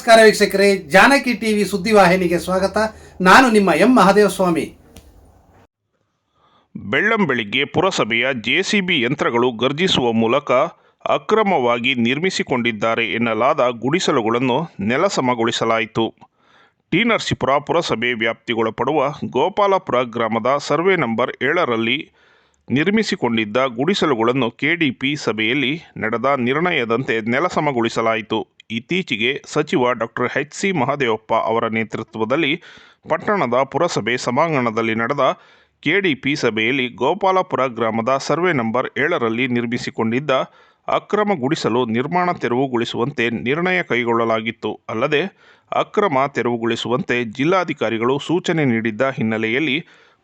ವೀಕ್ಷಕರೇ, ಜಾನಕಿ ಟಿವಿ ಸುದ್ದಿವಾಹಿನಿಗೆ ಸ್ವಾಗತ. ನಾನು ನಿಮ್ಮ ಎಂ ಮಹಾದೇವಸ್ವಾಮಿ. ಬೆಳ್ಳಂಬೆಳಿಗ್ಗೆ ಪುರಸಭೆಯ ಜೆಸಿಬಿ ಯಂತ್ರಗಳು ಗರ್ಜಿಸುವ ಮೂಲಕ ಅಕ್ರಮವಾಗಿ ನಿರ್ಮಿಸಿಕೊಂಡಿದ್ದಾರೆ ಎನ್ನಲಾದ ಗುಡಿಸಲುಗಳನ್ನು ನೆಲಸಮಗೊಳಿಸಲಾಯಿತು. ಟಿ ನರಸೀಪುರ ಪುರಸಭೆ ವ್ಯಾಪ್ತಿಗೊಳಪಡುವ ಗೋಪಾಲಪುರ ಗ್ರಾಮದ ಸರ್ವೆ ನಂಬರ್ ಏಳರಲ್ಲಿ ನಿರ್ಮಿಸಿಕೊಂಡಿದ್ದ ಗುಡಿಸಲುಗಳನ್ನು ಕೆಡಿಪಿ ಸಭೆಯಲ್ಲಿ ನಡೆದ ನಿರ್ಣಯದಂತೆ ನೆಲಸಮಗೊಳಿಸಲಾಯಿತು. ಇತ್ತೀಚೆಗೆ ಸಚಿವ ಡಾಕ್ಟರ್ ಎಚ್ ಸಿ ಮಹದೇವಪ್ಪ ಅವರ ನೇತೃತ್ವದಲ್ಲಿ ಪಟ್ಟಣದ ಪುರಸಭೆ ಸಭಾಂಗಣದಲ್ಲಿ ನಡೆದ ಕೆಡಿಪಿ ಸಭೆಯಲ್ಲಿ ಗೋಪಾಲಪುರ ಗ್ರಾಮದ ಸರ್ವೆ ನಂಬರ್ ಏಳರಲ್ಲಿ ನಿರ್ಮಿಸಿಕೊಂಡಿದ್ದ ಅಕ್ರಮ ಗುಡಿಸಲು ನಿರ್ಮಾಣ ತೆರವುಗೊಳಿಸುವಂತೆ ನಿರ್ಣಯ ಕೈಗೊಳ್ಳಲಾಗಿತ್ತು. ಅಲ್ಲದೆ, ಅಕ್ರಮ ತೆರವುಗೊಳಿಸುವಂತೆ ಜಿಲ್ಲಾಧಿಕಾರಿಗಳು ಸೂಚನೆ ನೀಡಿದ್ದ ಹಿನ್ನೆಲೆಯಲ್ಲಿ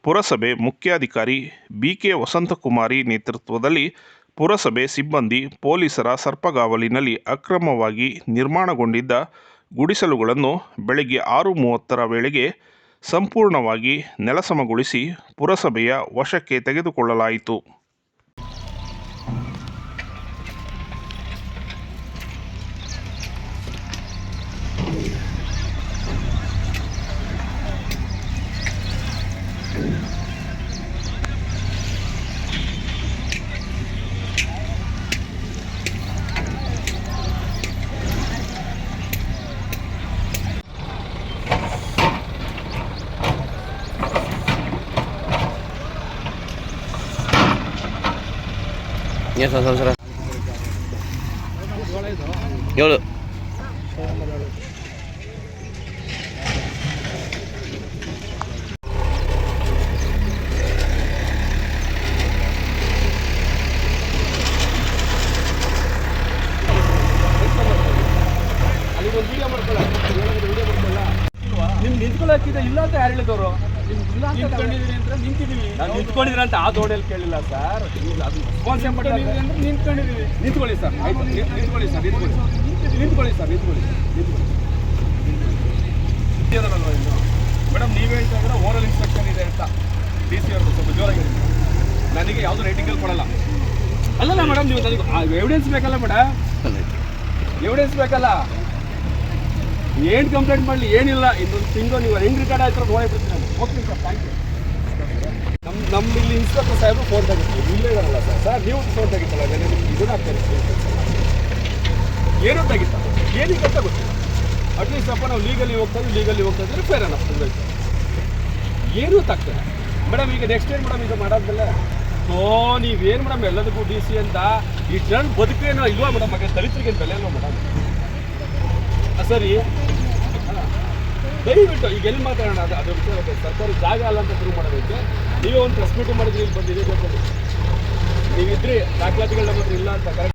ಪುರಸಭೆ ಮುಖ್ಯಾಧಿಕಾರಿ ಬಿಕೆ ವಸಂತಕುಮಾರಿ ನೇತೃತ್ವದಲ್ಲಿ ಪುರಸಭೆ ಸಿಬ್ಬಂದಿ ಪೊಲೀಸರ ಸರ್ಪಗಾವಲಿನಲ್ಲಿ ಅಕ್ರಮವಾಗಿ ನಿರ್ಮಾಣಗೊಂಡಿದ್ದ ಗುಡಿಸಲುಗಳನ್ನು ಬೆಳಗ್ಗೆ ಆರು ಮೂವತ್ತರ ವೇಳೆಗೆ ಸಂಪೂರ್ಣವಾಗಿ ನೆಲಸಮಗೊಳಿಸಿ ಪುರಸಭೆಯ ವಶಕ್ಕೆ ತೆಗೆದುಕೊಳ್ಳಲಾಯಿತು. ಏನು ಸರ್ ಸರ್ ಏಳು. ನಿಮ್ ನಿಂತ್ಕೊಳ್ಳೋಕ್ಕಿದೆ ಇಲ್ಲ ಅಂತ ಯಾರು ಹೇಳಿದವರು? ನಿಂತ್ಕೊಂಡಿದ್ದೀರಿ ಅಂತ ಆ ದೋಣಿಯಲ್ಲಿ ಕೇಳಿಲ್ಲ ಸರ್. ನಿಂತ್ಕೊಂಡಿದ್ದೀವಿ ನಿಂತ್ಕೊಳ್ಳಿ ಸರ್. ಆಯ್ತು. ನಿಂತ್- ನಿಂತ್ಕೊಳ್ಳಿ ಸರ್ ನಿಂತ್ಕೊಳ್ಳಿ. ನಿಂತ್ಕೊಳ್ಳಿ ಸರ್ ನಿಂತ್ಕೊಳ್ಳಿ. ನಿಂತ್ಕೊಳ್ಳಿ. ಮೇಡಮ್ ನೀವು ಹೇಳ್ತಾ ಇದ್ರೆ ಓರಲ್ ಇನ್ಸ್ಟ್ರಕ್ಷನ್ ಇದೆ ಅಂತ. ಡಿ ಸಿ ಅವರು ಸ್ವಲ್ಪ ಜೋರಾಗಿ ನನಗೆ ಯಾವುದು ರೇಟಿಂಗಲ್ಲಿ ಕೊಡಲ್ಲ. ಅಲ್ಲಲ್ಲ ಮೇಡಮ್ ನೀವು ನನಗೆ ಎವಿಡೆನ್ಸ್ ಬೇಕಲ್ಲ ಮೇಡಮ್? ಎವಿಡೆನ್ಸ್ ಬೇಕಲ್ಲ. ಏನು ಕಂಪ್ಲೇಂಟ್ ಮಾಡಲಿ? ಏನಿಲ್ಲ. ಇನ್ನೊಂದು ತಿಂಗಳು ನೀವು ಹೆಂಗ್ ರಿಕಾರ್ಡ್ ಆಯ್ತು ನೋಡಿ ಬಿಡ್ತೀನಿ ನಾನು ಓಕೆ ಸರ್ ಥ್ಯಾಂಕ್ ಯು ನಮ್ಮ ನಮ್ಮ ಇಲ್ಲಿ ಇನ್ಸ್ಪೆಕ್ಟರ್ ಸಾಹೇಬರು ಫೋನ್ ತೆಗಿತೀವಿ ಇಲ್ಲೇ ಇದಾರಲ್ಲ ಸರ್. ಸರ್, ನೀವು ಫೋನ್ ತೆಗಿತಲ್ಲ ನೆನೆ ನಿಮ್ಗೆ ಇದನ್ನ ಏನು ತೆಗಿತ ಏನಕ್ಕೆ ಅಂತ ಗೊತ್ತಿಲ್ಲ. ಅಟ್ಲೀಸ್ಟ್ ಅಪ್ಪ, ನಾವು ಲೀಗಲಿ ಹೋಗ್ತಾ ಇದ್ದೀವಿ ಲೀಗಲಿ ಹೋಗ್ತಾ ಇದ್ರೆ ಫೇರ್ ಅನ್ನ ಏನೂ ತಗ್ತಾರೆ ಮೇಡಮ್ ಈಗ ನೆಕ್ಸ್ಟ್ ಏನು ಮೇಡಮ್ ಈಗ ಮಾಡಾದ್ಮೇಲೆ? ಸೋ ನೀವೇನು ಮೇಡಮ್ ಎಲ್ಲದಕ್ಕೂ ಡಿ ಸಿ ಅಂತ ಈ ಜನ ಬದುಕೇನೋ ಇಲ್ವಾ ಮೇಡಮ್ ಹಾಗೆ ದಲಿತರಿಗೆ ಬೆಲೆ ಇಲ್ವಾ ಮೇಡಮ್ ಸರಿ. ದಯವಿಟ್ಟು ಈಗ ಎಲ್ಲಿ ಮಾತಾಡೋಣ? ಅದು ಅದು ವಿಷಯ ಸರ್ಕಾರಿ ಜಾಗ ಅಲ್ಲ ಅಂತ ಶುರು ಮಾಡೋದಕ್ಕೆ ನೀವೇ ಒಂದು ಪ್ರೆಸ್ ಮೀಟಿಂಗ್ ಮಾಡಿದ್ರೆ ಇಲ್ಲಿ ಬಂದಿದೆ ಗೊತ್ತಿಲ್ಲ ನೀವಿದ್ರೆ ನೀವಿದ್ರಿ ದಾಖಲಾತಿಗಳು ನಮ್ಮ ಹತ್ರ ಇಲ್ಲ ಅಂತ ಕರೆಕ್ಟ್